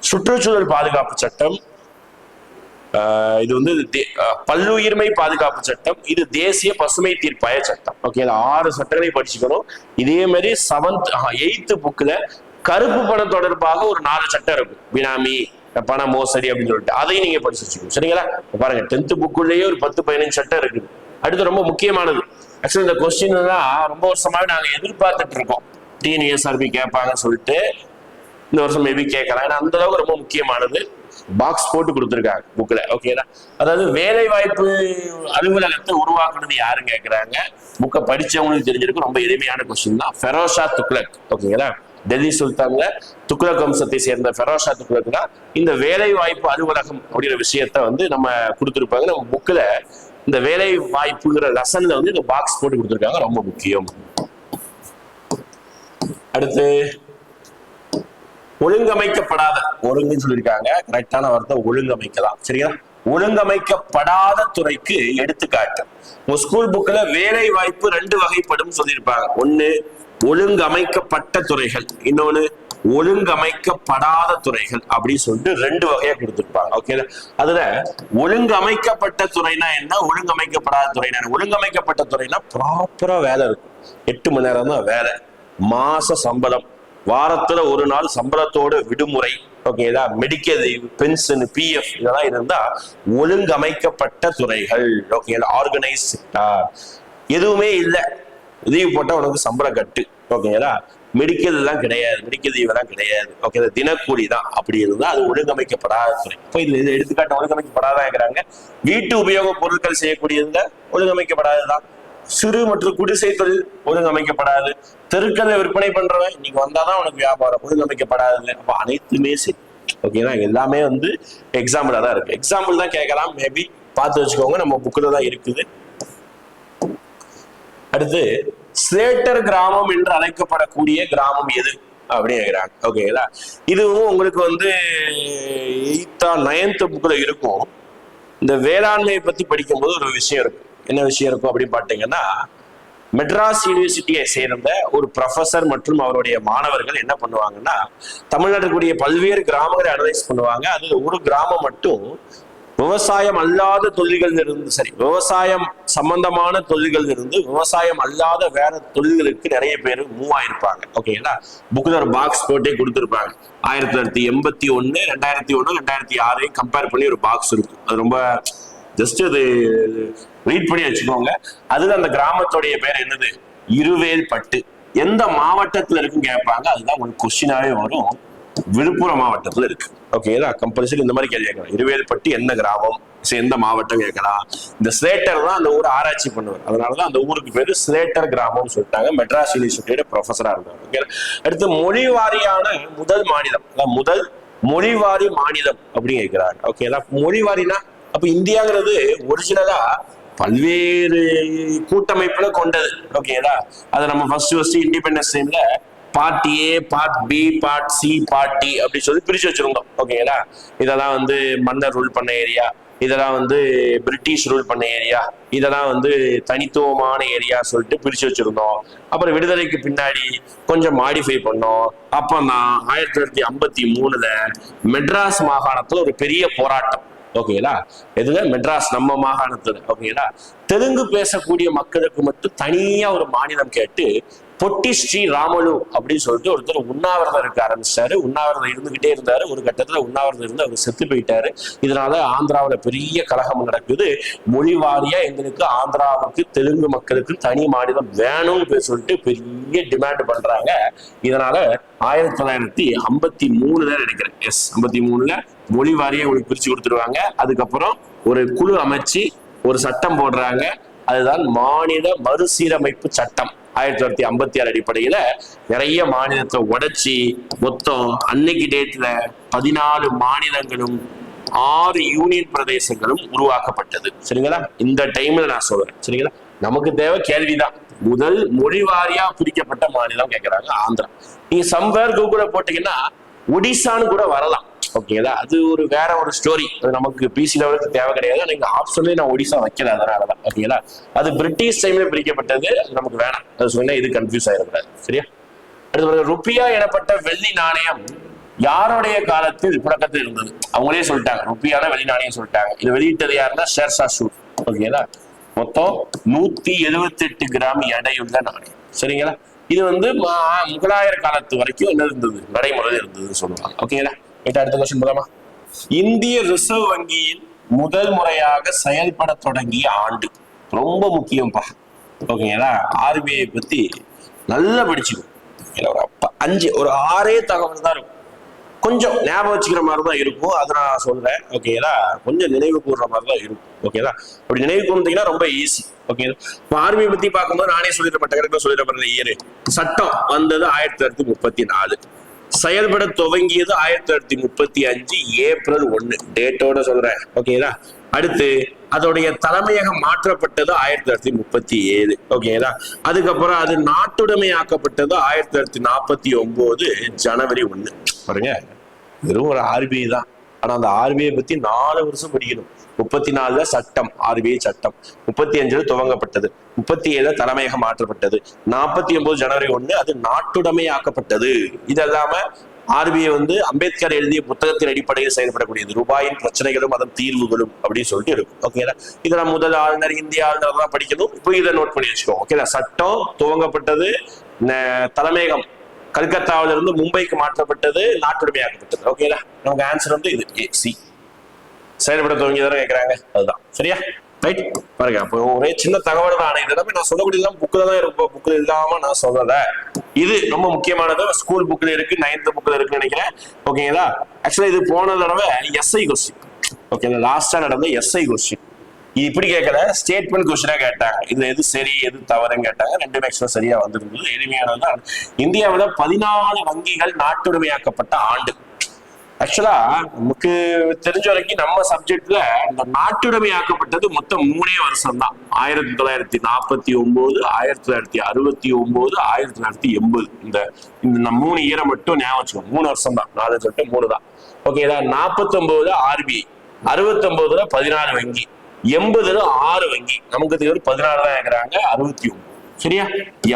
சுற்றுச்சூழல் பாதுகாப்பு சட்டம் ஆஹ் இது வந்து தே- பல்லுயிர்மை பாதுகாப்பு சட்டம் இது தேசிய பசுமை தீர்ப்பாய சட்டம். ஓகே இது ஆறு சட்டங்களையும் படிச்சுக்கணும். இதே மாதிரி செவன்த் எயித்து புக்ல கருப்பு பணம் தொடர்பாக ஒரு நாலு சட்டம் இருக்கும். பினாமி பண மோசடி அப்படின்னு சொல்லிட்டு. அதையும் நீங்க படிச்சு வச்சுக்கணும். சரிங்களா? பாருங்க டென்த் புக்குள்ளேயே ஒரு பத்து பதினஞ்சு சட்டம் இருக்குது. அடுத்து ரொம்ப முக்கியமானது. ஆக்சுவலி இந்த கொஸ்டின் தான் ரொம்ப வருஷமாவே நாங்கள் எதிர்பார்த்துட்டு இருக்கோம். டிஎன்எஸ்ஆர்பி கேட்பாங்கன்னு சொல்லிட்டு இந்த வருஷம் மேபி கேட்கலாம். ஏன்னா அந்த அளவுக்கு ரொம்ப முக்கியமானது. பாக்ஸ் போட்டு கொடுத்துருக்காங்க புக்ல ஓகேடா அதாவது வேலை வாய்ப்பு அலுவலகத்தை உருவாக்குனது யாரு கேட்குறாங்க புக்கை படிச்சவங்களுக்கு தெரிஞ்சிருக்கும். ரொம்ப எளிமையான கொஸ்டின் தான். ஃபெரோஷா துக்ளக் ஓகேங்களா டெல்லி சுல்தான்ல துக்ளக் வம்சத்தை சேர்ந்த ஃபெரோஷா துக்ளக் தான் இந்த வேலை வாய்ப்பு அலுவலகம் அப்படிங்கிற விஷயத்த வந்து நம்ம கொடுத்துருப்பாங்க. நம்ம புக்ல இந்த வேலை வாய்ப்புங்கிற லெசன்ல வந்து இந்த பாக்ஸ் போட்டு கொடுத்துருக்காங்க. ரொம்ப முக்கியம். அடுத்து ஒழுங்கமைக்கப்படாத ஒழுங்குன்னு சொல்லியிருக்காங்க. கரெக்டான வார்த்தை ஒழுங்கமைக்கலாம். சரியா ஒழுங்கமைக்கப்படாத துறைக்கு எடுத்துக்காட்டு. உங்க ஸ்கூல் புக்ல வேலை வாய்ப்பு ரெண்டு வகைப்படும் சொல்லியிருப்பாங்க. ஒண்ணு ஒழுங்கமைக்கப்பட்ட துறைகள். இன்னொன்னு ஒழுங்கமைக்கப்படாத துறைகள் அப்படின்னு சொல்லிட்டு ரெண்டு வகையா கொடுத்துருப்பாங்க. ஓகே அதுல ஒழுங்கமைக்கப்பட்ட துறைனா என்ன? ஒழுங்கமைக்கப்படாத துறைனா ஒழுங்கமைக்கப்பட்ட துறைனா ப்ராப்பரா வேலை இருக்கும். எட்டு மணி நேரம் தான் வேலை. மாச சம்பளம். வாரத்துல ஒரு நாள் சம்பளத்தோட விடுமுறை. ஓகேதா மெடிக்கல் பென்ஷன் பிஎஃப் இதெல்லாம் இருந்தா ஒழுங்கமைக்கப்பட்ட துறைகள். ஓகேங்களா ஆர்கனைஸ் செக்டார் எதுவுமே இல்லை. லீவ் போட்டா உனக்கு சம்பளம் கட்டு. ஓகேங்களா மெடிக்கல் எல்லாம் கிடையாது. மெடிக்கல் லீவ் எல்லாம் கிடையாது. ஓகே தினக்கூலி தான். அப்படி இருந்தா அது ஒழுங்கமைக்கப்படாத துறை. இப்போ இது எடுத்துக்காட்டு ஒழுங்கமைக்கப்படாதான் இருக்கிறாங்க வீட்டு உபயோக பொருட்கள் செய்யக்கூடியதுல ஒழுங்கமைக்கப்படாததுதான். சிறு மற்றும் குடிசை தொழில் ஒழுங்கமைக்கப்படாது. தெருக்களை விற்பனை பண்றவன் இன்னைக்கு வந்தாதான் உனக்கு வியாபாரம் ஒழுங்கமைக்கப்படாது அப்ப அனைத்துமே சரி. ஓகேங்களா எல்லாமே வந்து எக்ஸாம்பிளா தான் இருக்கு. எக்ஸாம்பிள் தான் கேட்கலாம். மேபி பார்த்து வச்சுக்கோங்க. நம்ம புக்கில் தான் இருக்குது. அடுத்து ஸ்லேட்டர் கிராமம் என்று அழைக்கப்படக்கூடிய கிராமம் எது? அப்படின்னு கேக்குறாங்க ஓகேங்களா இதுவும் உங்களுக்கு வந்து எயித்தா நைன்த் புக்கில் இருக்கும். இந்த வேளாண்மையை பத்தி படிக்கும்போது ஒரு விஷயம் இருக்கும் என்ன விஷயம் இருக்கும் அப்படின்னு பார்த்தீங்கன்னா மெட்ராஸ் யூனிவர்சிட்டியை சேர்ந்த ஒரு ப்ரொஃபசர் மற்றும் அவருடைய மாணவர்கள் என்ன பண்ணுவாங்கன்னா தமிழ்நாட்டுக்குரிய பல்வேறு கிராமங்களை அனலைஸ் பண்ணுவாங்க. அதில் ஒரு கிராமம் மட்டும் விவசாயம் அல்லாத தொழில்கள் இருந்து சரி விவசாயம் சம்பந்தமான தொழில்கள் இருந்து விவசாயம் அல்லாத வேற தொழில்களுக்கு நிறைய பேர் மூவ் ஆயிருப்பாங்க. ஓகேங்களா புக்கில் ஒரு பாக்ஸ் போட்டே கொடுத்துருப்பாங்க. ஆயிரத்தி தொள்ளாயிரத்தி எண்பத்தி ஒன்று ரெண்டாயிரத்தி ஒன்று ரெண்டாயிரத்தி ஆறு கம்பேர் பண்ணி ஒரு பாக்ஸ் இருக்கும் அது ரொம்ப ஜஸ்ட் அது ரீட் பண்ணி வச்சுக்கோங்க. அதுல அந்த கிராமத்துடைய பேர் என்னது? இருவேல்பட்டு. எந்த மாவட்டத்துல இருக்குன்னு கேட்பாங்க. அதுதான் உங்களுக்கு கொஸ்டினாவே வரும். விழுப்புரம் மாவட்டத்துல இருக்கு. ஓகேங்களா கம்பல்சரி இந்த மாதிரி கேள்வி கேட்கலாம். இருவேல்பட்டு எந்த கிராமம்? சரி, எந்த மாவட்டம் கேட்கலாம்? இந்த ஸ்லேட்டர் தான் அந்த ஊரை ஆராய்ச்சி பண்ணுவார். அதனாலதான் அந்த ஊருக்கு பேரு ஸ்லேட்டர் கிராமம்னு சொல்லிட்டாங்க. மெட்ராஸ் யூனிவர்சிட்டியோட ப்ரொஃபஸரா இருந்தாங்க ஓகே அடுத்து மொழி வாரியான முதல் மாநிலம். முதல் மொழிவாரி மாநிலம் அப்படின்னு கேட்கிறாங்க ஓகேங்களா மொழிவாரினா அப்ப இந்தியாங்கிறது ஒரிஜினலா பல்வேறு கூட்டமைப்புல கொண்டது. ஓகேதா அதை நம்ம ஃபர்ஸ்ட் ஃபர்ஸ்ட் இண்டிபெண்டன்ஸ் டைம்ல part A part B part C part D அப்படி சொல்லி பிரிச்சு வச்சிருந்தோம். ஓகேங்களா இதெல்லாம் வந்து மன்னர் ரூல் பண்ண ஏரியா இதெல்லாம் வந்து பிரிட்டிஷ் ரூல் பண்ண ஏரியா இதெல்லாம் வந்து தனித்துவமான ஏரியா சொல்லிட்டு பிரிச்சு வச்சிருந்தோம். அப்புறம் விடுதலைக்கு பின்னாடி கொஞ்சம் மாடிஃபை பண்ணோம். அப்போ தான் ஆயிரத்தி தொள்ளாயிரத்தி ஐம்பத்தி மூணுல மெட்ராஸ் மாகாணத்துல ஒரு பெரிய போராட்டம். ஓகேங்களா எதுல மெட்ராஸ் நம்ம மாகாணத்துல. ஓகேங்களா தெலுங்கு பேசக்கூடிய மக்களுக்கு மட்டும் தனியா ஒரு மாநிலம் கேட்டு பொட்டி ஸ்ரீ ராமலு அப்படின்னு சொல்லிட்டு ஒருத்தர் உண்ணாவிரதம் இருக்க ஆரம்பிச்சாரு. உண்ணாவிரதம் இருந்துகிட்டே இருந்தாரு. ஒரு கட்டத்துல உண்ணாவிரதம் இருந்து அவர் செத்து போயிட்டாரு. இதனால ஆந்திராவில பெரிய கலகம் நடக்குது. மொழி வாரியா எங்களுக்கு ஆந்திராவுக்கு தெலுங்கு மக்களுக்கு தனி மாநிலம் வேணும்னு சொல்லிட்டு பெரிய டிமாண்ட் பண்றாங்க. இதனால ஆயிரத்தி தொள்ளாயிரத்தி ஐம்பத்தி மூணுல நினைக்கிறேன். எஸ் ஐம்பத்தி மூணுல மொழி வாரியா உங்களுக்கு பிரிச்சு கொடுத்துருவாங்க. அதுக்கப்புறம் ஒரு குழு அமைச்சு ஒரு சட்டம் போடுறாங்க. அதுதான் மாநில மறுசீரமைப்பு சட்டம். ஆயிரத்தி தொள்ளாயிரத்தி ஐம்பத்தி ஆறு அடிப்படையில நிறைய மாநிலத்தை உடைச்சி மொத்தம் அன்னைக்கு டேட்ல பதினாலு மாநிலங்களும் ஆறு யூனியன் பிரதேசங்களும் உருவாக்கப்பட்டது. சரிங்களா? இந்த டைம்ல நான் சொல்றேன். சரிங்களா? நமக்கு தேவை கேள்விதான். முதல் மொழி வாரியா பிரிக்கப்பட்ட மாநிலம் கேட்கறாங்க ஆந்திரா. நீங்க சம்வேர் கூகுள போட்டீங்கன்னா ஒடிசான்னு கூட வரலாம். ஓகேங்களா அது ஒரு வேற ஒரு ஸ்டோரி அது நமக்கு பிசி லெவலுக்கு தேவை கிடையாது. நீங்க ஆப்ஷன்லயே நான் ஒடிசா வைக்கல அதனாலதான் ஓகேங்களா அது பிரிட்டிஷ் டைம்ல பிரிக்கப்பட்டது அது நமக்கு வேணாம். அது சொன்னா இது கன்ஃபியூஸ் ஆயிடக்கூடாது. சரியா? அடுத்து ருப்பியா எனப்பட்ட வெள்ளி நாணயம் யாருடைய காலத்தில் புழக்கத்தில் இருந்தது? அவங்களே சொல்லிட்டாங்க. ருப்பியான வெள்ளி நாணயம் சொல்லிட்டாங்க. இது வெளியிட்டது யாருன்னா ஷேர்ஷா ஷூ ஓகேங்களா மொத்தம் நூத்தி எழுபத்தி எட்டு கிராம் எடையுள்ள நாணயம். சரிங்களா? இது வந்து மா- முகலாயர் காலத்து வரைக்கும் என்ன இருந்தது? நடைமுறையில் இருந்ததுன்னு சொல்லுவாங்க. ஓகேங்களா ரைட், அடுத்த கொஸ்டின் போலாமா? இந்திய ரிசர்வ் வங்கியில் முதல் முறையாக செயல்பட தொடங்கிய ஆண்டு. ரொம்ப முக்கியம்ப்பா ஓகேங்களா? ஆர்பிஐ பத்தி நல்லா படிச்சுக்கணும் ஒரு அப்ப அஞ்சு ஒரு ஆறே தகவல் தான் இருக்கும். கொஞ்சம் ஞாபகம் வச்சுக்கிற மாதிரி தான் இருக்கும். அதை நான் சொல்றேன். ஓகேங்களா? கொஞ்சம் நினைவு கூடுற மாதிரி தான் இருக்கும். ஓகேங்களா? அப்படி நினைவு கூர்ந்தீங்கன்னா ரொம்ப ஈஸி ஓகேங்களா? இப்போ ஆர்மியை பத்தி பார்க்கும்போது நானே சொல்லிடப்பட்ட கரெக்டாக சொல்லிடப்பட்ட இயர். சட்டம் வந்தது ஆயிரத்தி தொள்ளாயிரத்தி முப்பத்தி நாலு. செயல்பட துவங்கியது ஆயிரத்தி தொள்ளாயிரத்தி முப்பத்தி அஞ்சு ஏப்ரல் ஒன்னு. டேட்டோட சொல்றேன். ஓகேங்களா? அடுத்து அதோடைய தலைமையகம் மாற்றப்பட்டது ஆயிரத்தி தொள்ளாயிரத்தி முப்பத்தி ஏழு. ஓகேங்களா? அதுக்கப்புறம் அது நாட்டுடைமையாக்கப்பட்டது ஆயிரத்தி தொள்ளாயிரத்தி நாற்பத்தி ஒன்பது ஜனவரி ஒண்ணு பாருங்க வெறும் ஒரு ஆர்பிஐ தான். ஆனா அந்த ஆர்பிஐ பத்தி நாலு வருஷம் படிக்கணும். முப்பத்தி நாலுல சட்டம் ஆர்பிஐ சட்டம். முப்பத்தி அஞ்சுல துவங்கப்பட்டது. முப்பத்தி ஏழுல தலைமையகம் மாற்றப்பட்டது. நாற்பத்தி ஒன்பது ஜனவரி ஒண்ணு அது நாட்டுடைமையாக்கப்பட்டது. இது இல்லாம ஆர்பிஐ வந்து அம்பேத்கர் எழுதிய புத்தகத்தின் அடிப்படையில் செயல்படக்கூடியது. ரூபாயின் பிரச்சனைகளும் அதன் தீர்வுகளும் அப்படின்னு சொல்லிட்டு இருக்கும். ஓகேங்களா இதுல முதல் ஆளுநர் இந்திய ஆளுநர் தான் படிக்கணும். இப்போ இதை நோட் பண்ணி வச்சுக்கோ ஓகேங்களா சட்டம் துவங்கப்பட்டது. தலைமையகம் கல்கத்தாவிலிருந்து மும்பைக்கு மாற்றப்பட்டது நாட்டுடைமையாக்கப்பட்டது. ஓகேங்களா நமக்கு ஆன்சர் வந்து இது. ஏ செயல்பட செயல்பட துவங்கியதான கேட்கறாங்க அதுதான். சரியா? ரைட் பாருங்க அப்போ ஒரே சின்ன தகவல் தான் இது எல்லாமே நான் சொல்லக்கூடியதான் புக்கில் தான் இருக்கும் புக்கில் இல்லாம நான் சொல்லல. இது ரொம்ப முக்கியமானது. ஸ்கூல் புக்ல இருக்கு. நைன்த் புக்ல இருக்குன்னு நினைக்கிறேன். ஓகேங்களா ஆக்சுவலா இது போன தடவை எஸ்ஐ கொஸ்டின் ஓகேங்களா லாஸ்டா நடந்த எஸ்ஐ கொஸ்டின் இது இப்படி கேட்கல. ஸ்டேட்மெண்ட் கொஸ்டினா கேட்டாங்க. இது எது சரி எது தவறுன்னு கேட்டாங்க. ரெண்டு மேக்ஸும் சரியா வந்திருந்தது. எளிமையானதுதான். இந்தியாவில் பதினாலு வங்கிகள் நாட்டுடைமையாக்கப்பட்ட ஆண்டு. ஆக்சுவலா நமக்கு தெரிஞ்ச வரைக்கும் நம்ம சப்ஜெக்ட்ல இந்த நாட்டுடைமையாக்கப்பட்டது மொத்தம் மூணே வருஷம் தான் ஆயிரத்தி தொள்ளாயிரத்தி நாற்பத்தி ஒன்பது ஆயிரத்தி தொள்ளாயிரத்தி அறுபத்தி ஒன்பது ஆயிரத்தி தொள்ளாயிரத்தி எண்பது. இந்த இந்த மூணு இயரை மட்டும் ஞாபகம் வச்சுக்கோங்க. மூணு வருஷம் தான் நாலு சொல்லிட்டு மூணு தான் ஓகேதா நாற்பத்தி ஒன்பதுல ஆர்பிஐ அறுபத்தி ஒன்பதுல வங்கி எண்பதுல ஆறு வங்கி. நமக்கு தெரியும் பதினாறு தான் இருக்கிறாங்க அறுபத்தி ஒன்பது சரியா?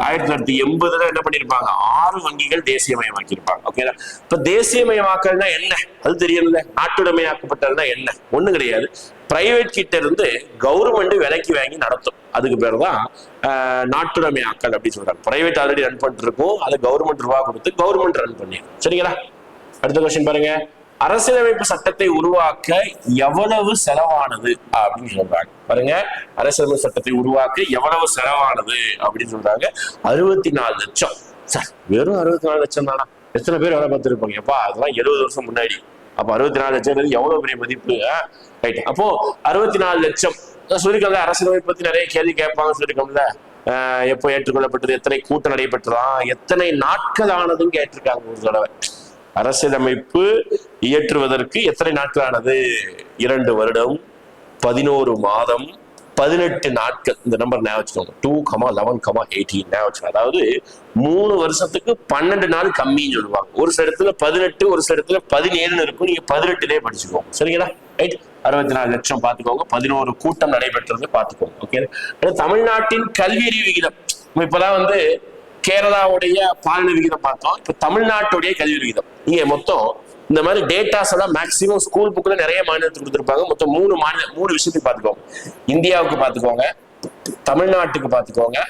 ஆயிரத்தி தொள்ளாயிரத்தி எண்பதுல என்ன பண்ணிருப்பாங்க? ஆறு வங்கிகள் தேசியமயமாக்கியிருப்பாங்க. ஓகேங்களா இப்ப தேசியமயமாக்கல்னா என்ன? அது தெரியல நாட்டுடைமையாக்கப்பட்டதுனா என்ன? ஒண்ணு கிடையாது. பிரைவேட் கிட்ட இருந்து கவர்மெண்ட் விலைக்கு வாங்கி நடத்தும். அதுக்கு பேர் தான் நாட்டுடைமை நாட்டுடைமையாக்கல் அப்படின்னு சொல்றாங்க. பிரைவேட் ஆல்ரெடி ரன் பண்ணிட்டு இருக்கும். அதை கவர்மெண்ட் ரூபா கொடுத்து கவர்மெண்ட் ரன் பண்ணி சரிங்களா? அடுத்த கொஸ்டின் பாருங்க. அரசியலமைப்பு சட்டத்தை உருவாக்க எவ்வளவு செலவானது அப்படின்னு சொல்றாங்க. பாருங்க அரசியலமைப்பு சட்டத்தை உருவாக்க எவ்வளவு செலவானது அப்படின்னு சொல்றாங்க. அறுபத்தி நாலு லட்சம். சார் வெறும் அறுபத்தி நாலு லட்சம் தானா? எத்தனை பேர் வேலை பார்த்துருப்பாங்க? எப்பா அதெல்லாம் எழுபது வருஷம் முன்னாடி. அப்ப அறுபத்தி நாலு லட்சம் எவ்வளவு பெரிய மதிப்பு? ரைட் அப்போ அறுபத்தி நாலு லட்சம் நான் அரசியலமைப்பு பத்தி நிறைய கேள்வி கேட்பாங்க சொல்லியிருக்கோம்ல. எப்போ ஏற்றுக்கொள்ளப்பட்டது? எத்தனை கூட்டம் நடைபெற்றதா? எத்தனை நாட்கள் ஆனதுன்னு கேட்டிருக்காங்க ஒரு தடவை. அரசியலமைப்பு இயற்றுவதற்கு எத்தனை நாட்கள் ஆனது இரண்டு வருடம் பதினோரு மாதம் பதினெட்டு நாட்கள். இந்த நம்பர் ஞாபகம் வச்சுக்கோங்க. Two comma eleven comma eighteen வச்சுக்கோங்க. அதாவது மூணு வருஷத்துக்கு பன்னெண்டு நாள் கம்மின்னு சொல்லுவாங்க. ஒரு சில இடத்துல பதினெட்டு ஒரு சில இடத்துல பதினேழுன்னு இருக்கும். நீங்க பதினெட்டுலேயே படிச்சுக்கோங்க. சரிங்களா? ரைட் அறுபத்தி நாலு லட்சம் பார்த்துக்கோங்க. பதினோரு கூட்டம் நடைபெற்றது பார்த்துக்கோங்க. ஓகே தமிழ்நாட்டின் கல்வியறிவு விகிதம். நம்ம இப்பதான் வந்து கேரளாவுடைய பாலின விகிதம் பார்த்தோம். இப்ப தமிழ்நாட்டுடைய கல்வி விகிதம். இங்க மொத்தம் இந்த மாதிரி டேட்டாஸ் எல்லாம் மேக்சிமம் ஸ்கூல் புக்ல நிறைய மாநிலத்துக்கு கொடுத்துருப்பாங்க. மொத்தம் மூணு மாநில மூணு விஷயத்துக்கு பார்த்துக்கோங்க. இந்தியாவுக்கு பார்த்துக்கோங்க. தமிழ்நாட்டுக்கு பார்த்துக்கோங்க.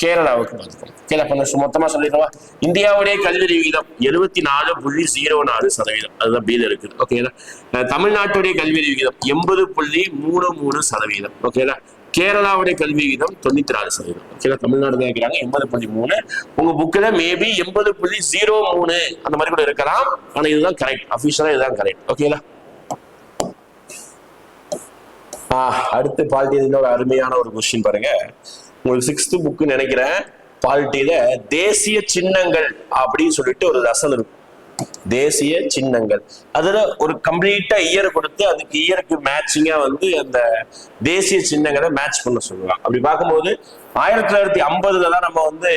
கேரளாவுக்கு பார்த்துக்கோங்க. கேரளா கொஞ்சம் மொத்தமா சொல்லிடுவா? இந்தியாவுடைய கல்வி விகிதம் எழுபத்தி நாலு புள்ளி ஜீரோ நாலு சதவீதம். அதுதான் பீல இருக்குது. ஓகேங்களா தமிழ்நாட்டுடைய கல்வி விகிதம் எண்பது புள்ளி மூணு மூணு சதவீதம். ஓகேங்களா கேரளாவுடைய கல்வி விகிதம் தொண்ணூத்தி நாலு சதவீதம். ஓகேவா தமிழ்நாடு தான் இருக்கிறாங்க. எண்பது புள்ளி மூணு. உங்க புக்கில் மேபி எண்பது புள்ளி ஜீரோ மூணு அந்த மாதிரி கூட இருக்கலாம். ஆனா இதுதான் கரெக்ட் அஃபிஷியலா இதுதான் கரெக்ட் ஓகேங்களா ஆஹ் அடுத்து பாலிட்டியில ஒரு அருமையான ஒரு கொஸ்டின் பாருங்க. உங்களுக்கு சிக்ஸ்த் புக்கு நினைக்கிறேன். பாலிட்டியில தேசிய சின்னங்கள் அப்படின்னு சொல்லிட்டு ஒரு ரசல் இருக்கும். தேசிய சின்னங்கள். அதுல ஒரு கம்ப்ளீட்டா இயர் கொடுத்து அதுக்கு இயருக்கு மேட்சிங்கா வந்து அந்த தேசிய சின்னங்களை மேட்ச் பண்ண சொல்லுவாங்க. அப்படி பார்க்கும்போது ஆயிரத்தி தொள்ளாயிரத்தி ஐம்பதுல தான் நம்ம வந்து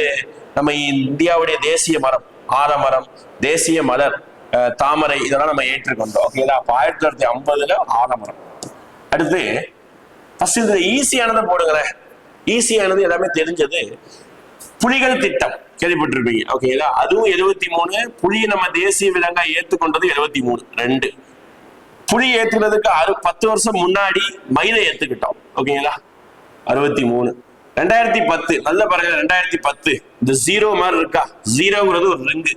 நம்ம இந்தியாவுடைய தேசிய மரம் ஆலமரம் தேசிய மலர் அஹ், தாமரை இதெல்லாம் நம்ம ஏற்றுக்கொண்டோம் ஓகேங்களா அப்ப ஆயிரத்தி தொள்ளாயிரத்தி ஐம்பதுல ஆலமரம். அடுத்து ஃபர்ஸ்ட் இதுல ஈஸியானதை போடுங்களேன். ஈஸியானது எல்லாமே தெரிஞ்சது. புலிகள் திட்டம். கேள்விப்பட்டிருப்பீங்க. ஓகேங்களா அதுவும் எழுபத்தி மூணு புலியை நம்ம தேசிய விலங்கா ஏத்துக்கொண்டது எழுபத்தி மூணு ரெண்டு. புலி ஏத்துக்கிறதுக்கு அறு பத்து வருஷம் முன்னாடி மயிலை ஏத்துக்கிட்டோம். ஓகேங்களா அறுபத்தி மூணு. ரெண்டாயிரத்தி பத்து நல்ல பாருங்க ரெண்டாயிரத்தி பத்து. இந்த ஜீரோ மாதிரி இருக்கா? ஜீரோங்கிறது ஒரு ரிங்கு.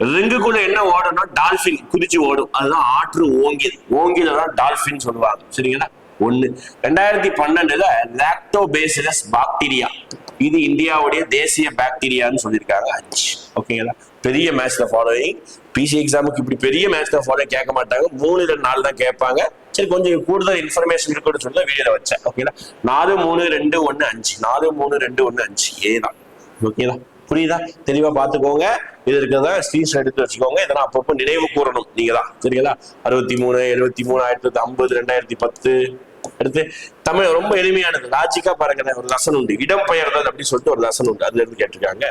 ரிங்குக்குள்ள என்ன ஓடணும் டால்பின் குதிச்சு ஓடும். அதுதான் ஆற்று ஓங்கில் ஓங்கில தான் டால்பின் சொல்லுவாங்க. சரிங்களா? ஒண்ணு. ரெண்டாயிரத்தி பன்னெண்டுல லாக்டோபேசிலஸ் பாக்டீரியா இது இந்தியாவுடைய தேசிய பாக்டீரியான்னு சொல்லியிருக்காங்க அஞ்சு ஓகேங்களா பெரிய மேட்ச் ஃபாலோயிங் பிசி எக்ஸாமுக்கு இப்படி பெரிய மேட்ச் ஃபாலோ கேட்க மாட்டாங்க. மூணு ரெண்டு நாள் தான் கேட்பாங்க. சரி கொஞ்சம் கூடுதல் இன்ஃபர்மேஷன் இருக்குன்னு சொல்லி வீடியோல வச்சேன். ஓகேங்களா நாலு மூணு ரெண்டு ஒன்னு அஞ்சு. நாலு மூணு ரெண்டு ஒன்னு அஞ்சு. ஏதான் ஓகேங்களா புரியுதா? தெளிவா பாத்துக்கோங்க இது இருக்கிறதா ஸ்கிரீன்ஷாட் எடுத்து வச்சுக்கோங்க. இதெல்லாம் அப்பப்போ நினைவு கூறணும். நீங்க தான் சரிங்களா? அறுபத்தி மூணு எழுபத்தி மூணு ஆயிரத்தி ஐம்பது ரெண்டாயிரத்தி பத்து. அடுத்து தமிழ் ரொம்ப எளிமையானது. லாஜிக்கா பாருங்க ஒரு லசன் உண்டு. இடம் இடம்பெயர்தல் அப்படின்னு சொல்லிட்டு ஒரு லசன் உண்டு. அதுல இருந்து கேட்டிருக்காங்க.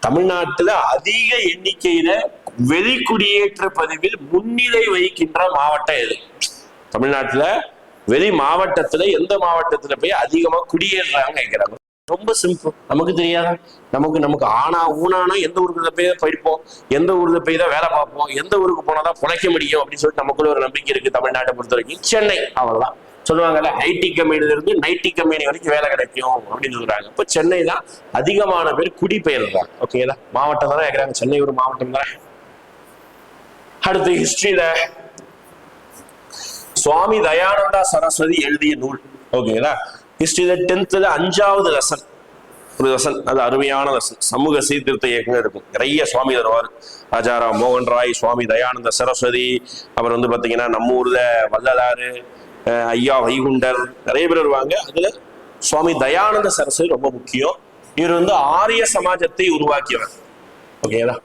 தமிழ்நாட்டுல அதிக எண்ணிக்கையில வெளிக்குடியேற்ற பதிவில் முன்னிலை வகிக்கின்ற மாவட்டம் எது? தமிழ்நாட்டுல வெளி மாவட்டத்துல எந்த மாவட்டத்துல போய் அதிகமா குடியேறாங்க கேட்கிறாங்க ரொம்ப சிம்பிள் நமக்கு தெரியாதா? நமக்கு நமக்கு ஆனா ஊனானா எந்த ஊருக்கு போய் தான் படிப்போம்? எந்த ஊர்ல போய் தான் வேலை பார்ப்போம்? எந்த ஊருக்கு போனாதான் பிழைக்க முடியும் அப்படின்னு சொல்லிட்டு நமக்குள்ள ஒரு நம்பிக்கை இருக்கு தமிழ்நாட்டை பொறுத்த வரைக்கும் சென்னை அவ்வளவுதான். சொல்லுவாங்கல்ல ஐடி கம்பெனில இருந்து நைட்டி கம்பெனி வரைக்கும் வேலை கிடைக்கும் அப்படின்னு சொல்றாங்க. இப்போ சென்னை தான் அதிகமான பேர் குடிபெயர்றாங்க ஓகேங்களா மாவட்டம் தானே கேட்குறாங்க சென்னை ஒரு மாவட்டம் தானே? அடுத்து ஹிஸ்டரியில சுவாமி தயானந்தா சரஸ்வதி எழுதிய நூல். ஓகேங்களா ஹிஸ்டரியில டென்த்ல அஞ்சாவது லெசன் ஒரு லெசன் அது அருமையான லெசன் சமூக சீர்திருத்த இயக்கங்கள் இருக்கும். நிறைய சுவாமி தருவார். ராஜாராம் மோகன் ராய் சுவாமி தயானந்த சரஸ்வதி அப்புறம் வந்து பாத்தீங்கன்னா நம்ம ஊர்ல வள்ளலாறு ஐயா வைகுண்டர் நிறைய பேர் வருவாங்க. அதுல சுவாமி தயானந்த சரஸ்வதி ரொம்ப முக்கியம். இவர் வந்து ஆரிய சமாஜத்தை உருவாக்கியவர். ஓகேங்களா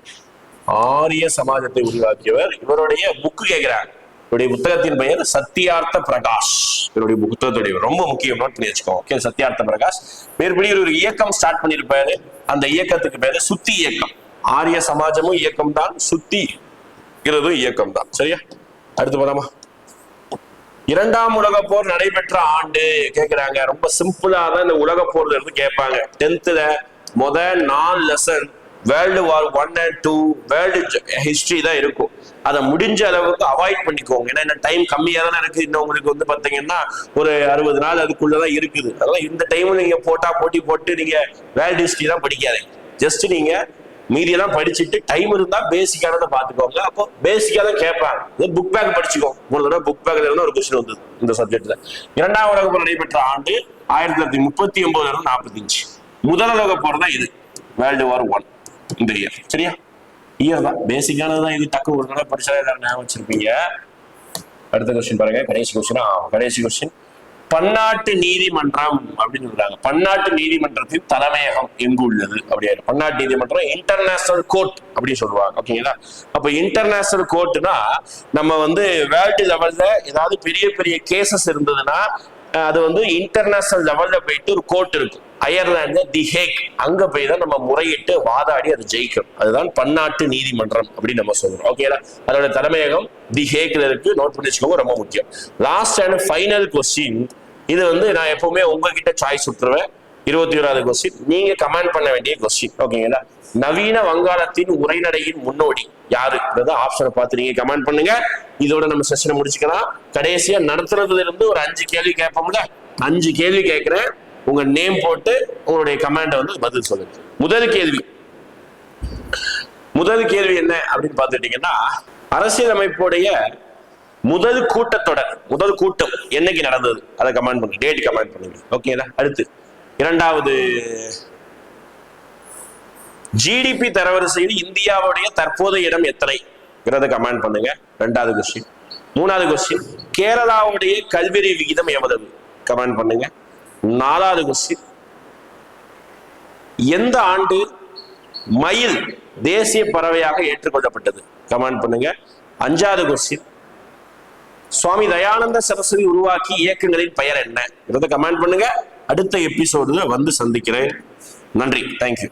ஆரிய சமாஜத்தை உருவாக்கியவர். இவருடைய புக்கு கேட்கிறாங்க இவருடைய புத்தகத்தின் பெயர் சத்தியார்த்த பிரகாஷ். இவருடைய புத்தகத்துடைய ரொம்ப முக்கியம். நோட் பண்ணி வச்சுக்கோங்க ஓகே சத்தியார்த்த பிரகாஷ். மேற்படி ஒரு இயக்கம் ஸ்டார்ட் பண்ணியிருப்பாரு. அந்த இயக்கத்துக்கு பேரு சுத்தி இயக்கம். ஆரிய சமாஜமும் இயக்கம் தான் சுத்தி இயக்கம் தான் சரியா? அடுத்து போலாமா? இரண்டாம் உலக போர் நடைபெற்ற ஆண்டு கேக்குறாங்க. ரொம்ப சிம்பிளா தான் இந்த உலக போர்ல இருந்து கேட்பாங்க டென்த்ல முத நாலு lesson world war one and two world history தான் இருக்கும். அதை முடிஞ்ச அளவுக்கு அவாய்ட் பண்ணிக்கோங்க. ஏன்னா டைம் கம்மியா தானே இருக்கு. இன்னும் உங்களுக்கு வந்து பாத்தீங்கன்னா ஒரு அறுபது நாள் அதுக்குள்ளதான் இருக்குது. அதெல்லாம் இந்த டைமில் நீங்க போட்டா போட்டி போட்டு நீங்க வேர்ல்டு ஹிஸ்டரி தான் படிக்காதீங்க. ஜஸ்ட் நீங்க மீதியெல்லாம் படிச்சுட்டு டைம் இருந்தா பேசிக்கானதை பார்த்துக்கோங்க. அப்போ பேசிக்கா தான் கேட்பாங்க. புக் பேக் படிச்சுக்கோ. ஒரு தடவை புக் பேக்ல இருந்து ஒரு கொஸ்டின் வந்தது இந்த சப்ஜெக்ட்ல இரண்டாம் உலக போர் நடைபெற்ற ஆண்டு ஆயிரத்தி தொள்ளாயிரத்தி முப்பத்தி ஒன்பதுல இருந்து நாற்பத்தி அஞ்சு முதல் உலக போர் தான் இது. வேர்ல்டு வார் ஒன் இந்த இயர் சரியா? இயர் தான். பேசிக்கானது தான் இது. டக்கு ஒரு தடவை படிச்சா எல்லாரும் ஞாபகம் வச்சிருப்பீங்க. அடுத்த கொஸ்டின் பாருங்க. கடைசி கொஸ்டின் கடைசி கொஸ்டின் பன்னாட்டு நீதிமன்றம் அப்படின்னு சொல்றாங்க. பன்னாட்டு நீதிமன்றத்தின் தலைமையகம் எங்கு உள்ளது? அப்படியாரு பன்னாட்டு நீதிமன்றம் இன்டர்நேஷனல் கோர்ட் அப்படின்னு சொல்லுவாங்க. ஓகேங்களா அப்ப இன்டர்நேஷனல் கோர்ட்னா நம்ம வந்து வேர்ல்டு லெவல்ல ஏதாவது பெரிய பெரிய கேசஸ் இருந்ததுன்னா அது வந்து இன்டர்நேஷனல் லெவல்ல போயிட்டு ஒரு கோர்ட் இருக்கும் அயர்லாந்து தி ஹேக் அங்க போய் தான் நம்ம முறையிட்டு வாதாடி அது ஜெயிக்கும் அதுதான் பன்னாட்டு நீதிமன்றம் அப்படின்னு நம்ம சொல்றோம். ஓகேங்களா அதோட தலைமையகம் தி ஹேக்ல இருக்கு. நோட் பண்ணி வச்சுக்கோங்க. ரொம்ப முக்கியம். லாஸ்ட் அண்ட் ஃபைனல் கொஸ்டின் இது வந்து நான் எப்பவுமே உங்ககிட்ட சாய்ஸ் விட்டுருவேன் இருபத்தி ஓராவது கொஸ்டின் நீங்க கமெண்ட் பண்ண வேண்டிய கொஸ்டின் ஓகேங்களா நவீன வங்காளத்தின் உரைநடையின் முன்னோடி யாருங்கிறத ஆப்ஷனை பார்த்து நீங்க கமெண்ட் பண்ணுங்க. இதோட நம்ம செஷனை முடிச்சுக்கலாம். கடைசியா நடத்துறதுல இருந்து ஒரு அஞ்சு கேள்வி கேட்போம்ல? அஞ்சு கேள்வி கேட்கிறேன். உங்க நேம் போட்டு உங்களுடைய கமெண்ட வந்து பதில் சொல்லுங்க. முதல் கேள்வி. முதல் கேள்வி என்ன அப்படின்னு பார்த்துட்டீங்கன்னா அரசியலமைப்புடைய முதல் கூட்டத்தொடர் முதல் கூட்டம் என்னைக்கு நடந்தது? அதை கமெண்ட் பண்ணுங்க டேட் கமெண்ட் பண்ணுங்க ஓகேங்களா அடுத்து. இரண்டாவது ஜிடிபி தரவரிசையில் இந்தியாவுடைய தற்போதைய இடம் எத்தனைங்கிறத கமெண்ட் பண்ணுங்க. ரெண்டாவது கொஸ்டின் மூணாவது கொஸ்டின் கேரளாவுடைய கல்வெறி விகிதம் எவ்வளவு? கமெண்ட் பண்ணுங்க. நாலாவது கொஸ்டின் எந்த ஆண்டு மயில் தேசிய பறவையாக ஏற்றுக்கொள்ளப்பட்டது? கமெண்ட் பண்ணுங்க. அஞ்சாவது கொஸ்டின் சுவாமி தயானந்த சரஸ்வதி உருவாக்கி இயக்கங்களின் பெயர் என்ன? இதை கமெண்ட் பண்ணுங்க. அடுத்த எபிசோடுல வந்து சந்திக்கிறேன். நன்றி. தேங்க்யூ